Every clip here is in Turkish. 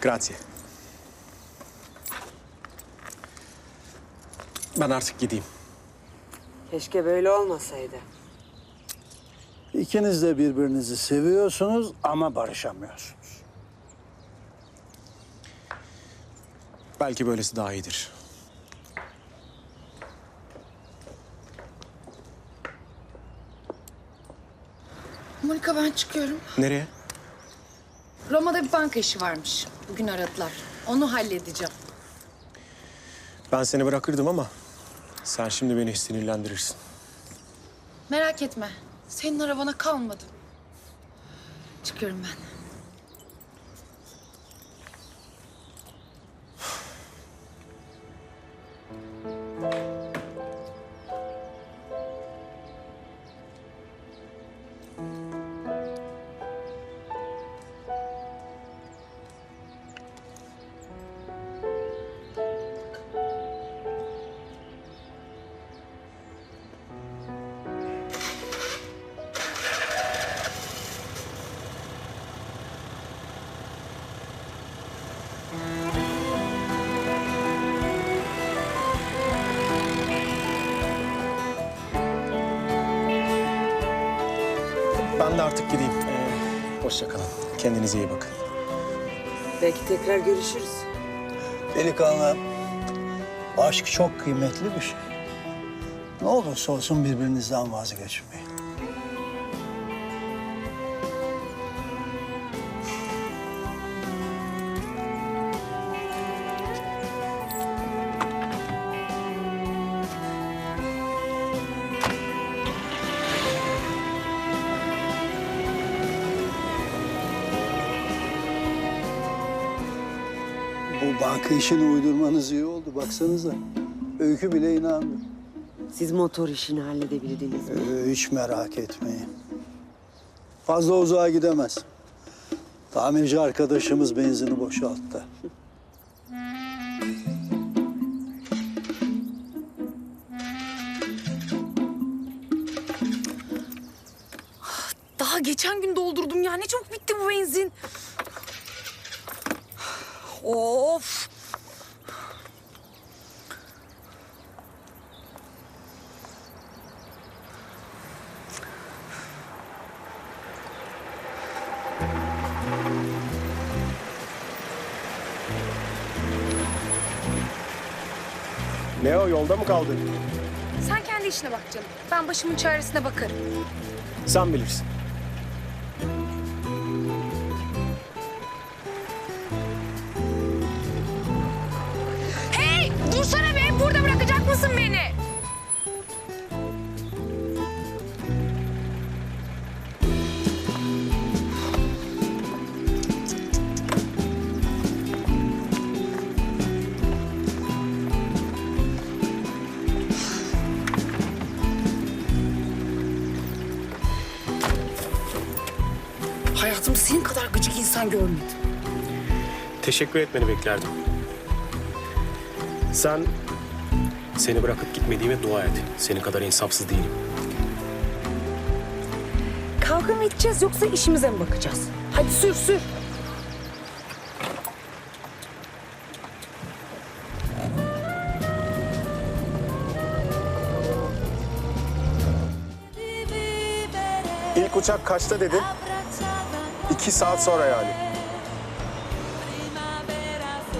Grazie. Ben artık gideyim. Keşke böyle olmasaydı. İkiniz de birbirinizi seviyorsunuz ama barışamıyorsunuz. Belki böylesi daha iyidir. Monika ben çıkıyorum. Nereye? Roma'da bir banka işi varmış. Bugün aradılar. Onu halledeceğim. Ben seni bırakırdım ama sen şimdi beni sinirlendirirsin. Merak etme. Senin arabana kalmadım. Çıkıyorum ben. Artık gideyim. Ee, hoşça kalın. Kendinize iyi bakın. Belki tekrar görüşürüz. Delikanlı, aşk çok kıymetli bir şey. Ne olursa olsun birbirinizden vazgeçmeyin. Banka işini uydurmanız iyi oldu. Baksanıza. Öykü bile inandı. Siz motor işini halledebildiniz mi? Ee, hiç merak etmeyin. Fazla uzağa gidemez. Tamirci arkadaşımız benzini boşalttı. Daha geçen gün doldurdum ya. Ne çabuk bitti bu benzin. Of. Ne o yolda mı kaldın? Sen kendi işine bak canım. Ben başımın çaresine bakarım. Sen bilirsin. Senin kadar gıcık insan görmedim. Teşekkür etmeni beklerdim. Sen seni bırakıp gitmediğime dua et. Senin kadar insafsız değilim. Kavga mı edeceğiz yoksa işimize mi bakacağız? Hadi sür sür. İlk uçak kaçta dedin? İki saat sonra yani.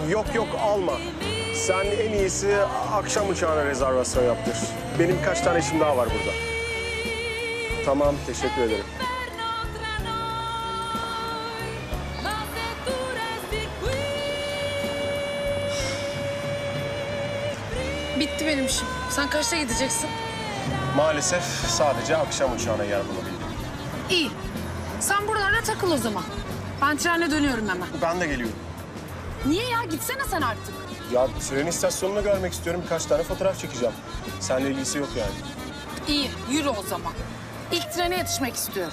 Yok yok alma. Sen en iyisi akşam uçağına rezervasyon yaptır. Benim birkaç tane işim daha var burada. Tamam, teşekkür ederim. Bitti benim işim. Sen kaçta gideceksin? Maalesef sadece akşam uçağına yer bulabildim. İyi. Sen buralarda takıl o zaman. Ben trenle dönüyorum hemen. Ben de geliyorum. Niye ya? Gitsene sen artık. Ya tren istasyonunu görmek istiyorum. Birkaç tane fotoğraf çekeceğim. Seninle ilgisi yok yani. İyi, yürü o zaman. İlk trene yetişmek istiyorum.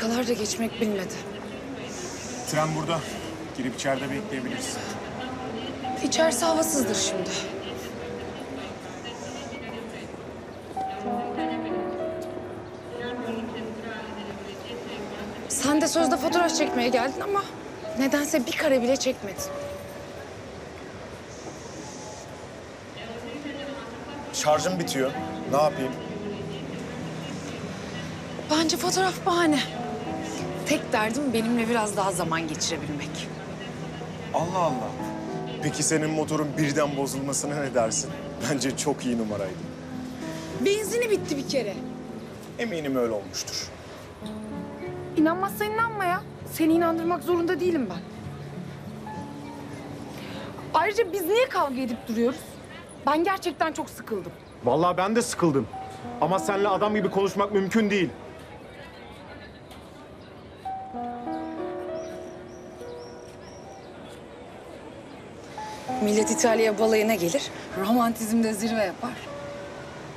Of, dakikalar da geçmek bilmedi. Tren burada. Girip içeride bekleyebilirsin. İçerisi havasızdır şimdi. Sen de sözde fotoğraf çekmeye geldin ama nedense bir kare bile çekmedin. Şarjım bitiyor. Ne yapayım? Bence fotoğraf bahane. Tek derdim benimle biraz daha zaman geçirebilmek. Allah Allah. Peki senin motorun birden bozulmasına ne dersin? Bence çok iyi numaraydı. Benzini bitti bir kere. Eminim öyle olmuştur. İnanmazsan inanma ya. Seni inandırmak zorunda değilim ben. Ayrıca biz niye kavga edip duruyoruz? Ben gerçekten çok sıkıldım. Vallahi ben de sıkıldım. Ama seninle adam gibi konuşmak mümkün değil. İtalya balayına gelir, romantizmde zirve yapar.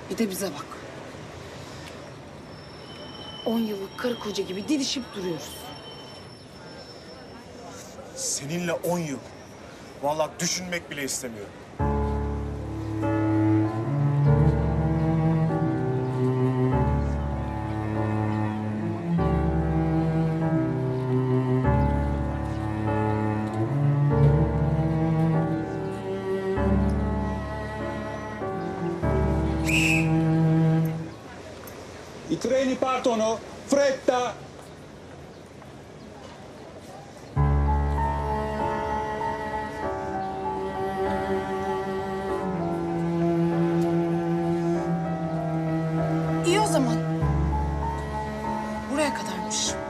Bir de bize bak. On yıllık karı koca gibi didişip duruyoruz. Seninle 10 yıl. Vallahi düşünmek bile istemiyorum. Treni partono, fretta! İyi o zaman. Buraya kadarmış.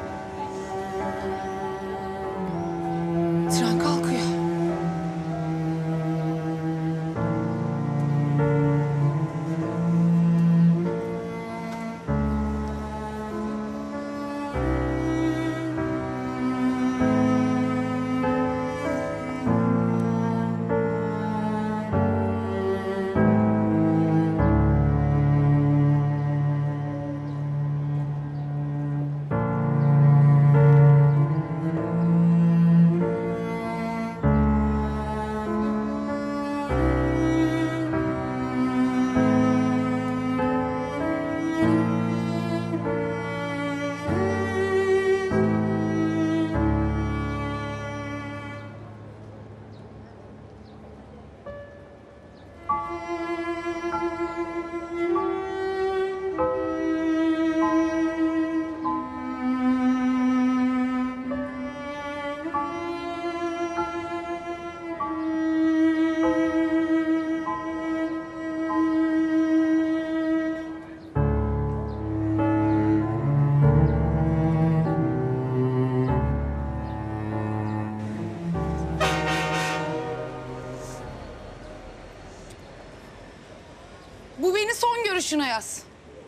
Görüşüne yaz.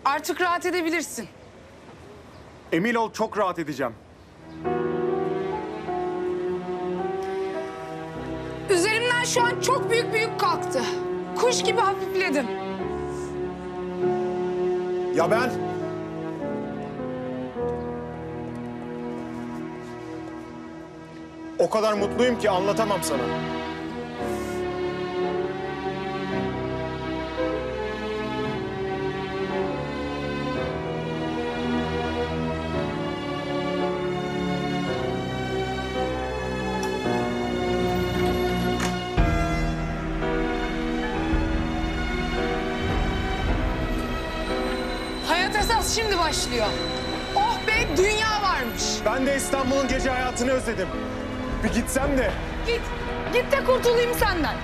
Artık rahat edebilirsin. Emin ol çok rahat edeceğim. Üzerimden şu an çok büyük bir yük kalktı. Kuş gibi hafifledim. Ya ben? O kadar mutluyum ki anlatamam sana. Şimdi başlıyor. Oh be dünya varmış. Ben de İstanbul'un gece hayatını özledim. Bir gitsem de Git, git de kurtulayım senden.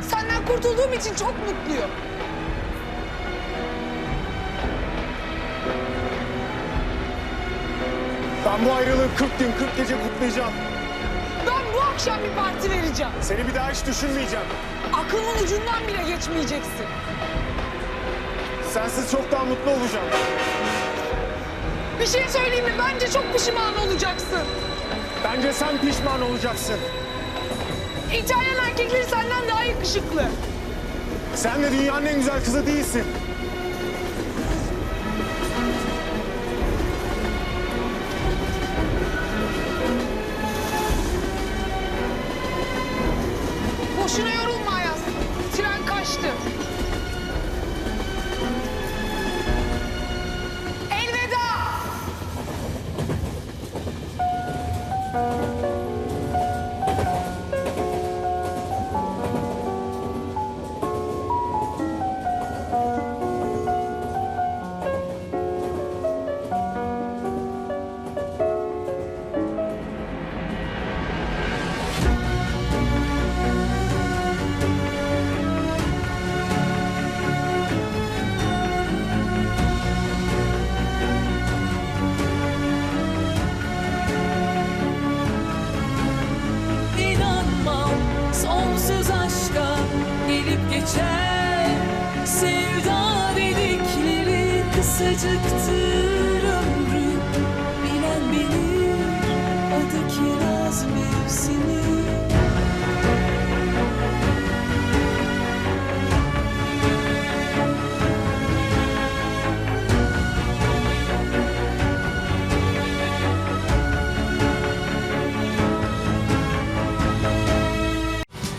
Senden kurtulduğum için çok mutluyum. ben bu ayrılığı 40 gün 40 gece kutlayacağım. Ben bu akşam bir parti vereceğim. Seni bir daha hiç düşünmeyeceğim. Aklımın ucundan bile geçmeyeceksin. Sensiz çok daha mutlu olacağım. Bir şey söyleyeyim mi? Bence çok pişman olacaksın. Bence sen pişman olacaksın. İtalyan erkekleri senden daha yakışıklı. Sen de dünyanın en güzel kızı değilsin. Geçer Sevda dedikleri kısacıktır ömrü Bilen bilir adı kiraz mevsimi